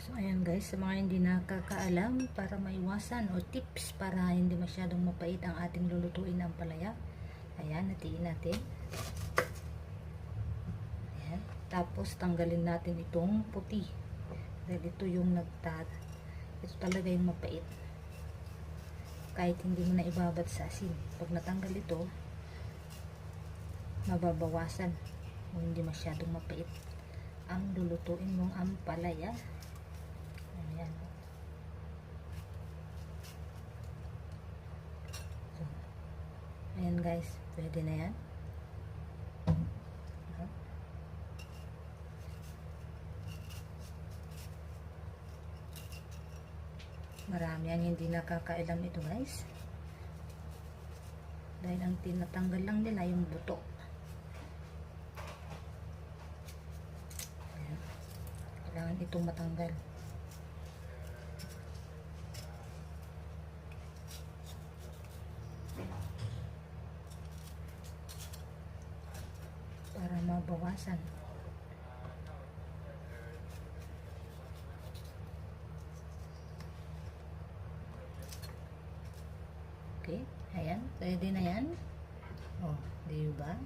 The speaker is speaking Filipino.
So, ayan guys, sa mga hindi nakakaalam, para maiwasan o tips para hindi masyadong mapait ang ating lulutuin ng palaya. Ayan, natiin natin. Ayan. Tapos, tanggalin natin itong puti. Dahil ito yung nagtag. Ito talaga yung mapait. Kahit hindi mo na ibabad sa asin. Pag natanggal ito, mababawasan o hindi masyadong mapait ang lulutuin mong ampalaya. Ayan. So, ayan guys, pwede na yan. Marami ang hindi nakakailam ito guys. Dahil ang tinatanggal lang nila yung buto. Ayan. Kailangan itong matanggal. Para mabawasan. Okay, ayan, pwede na yan. Oh, di ba?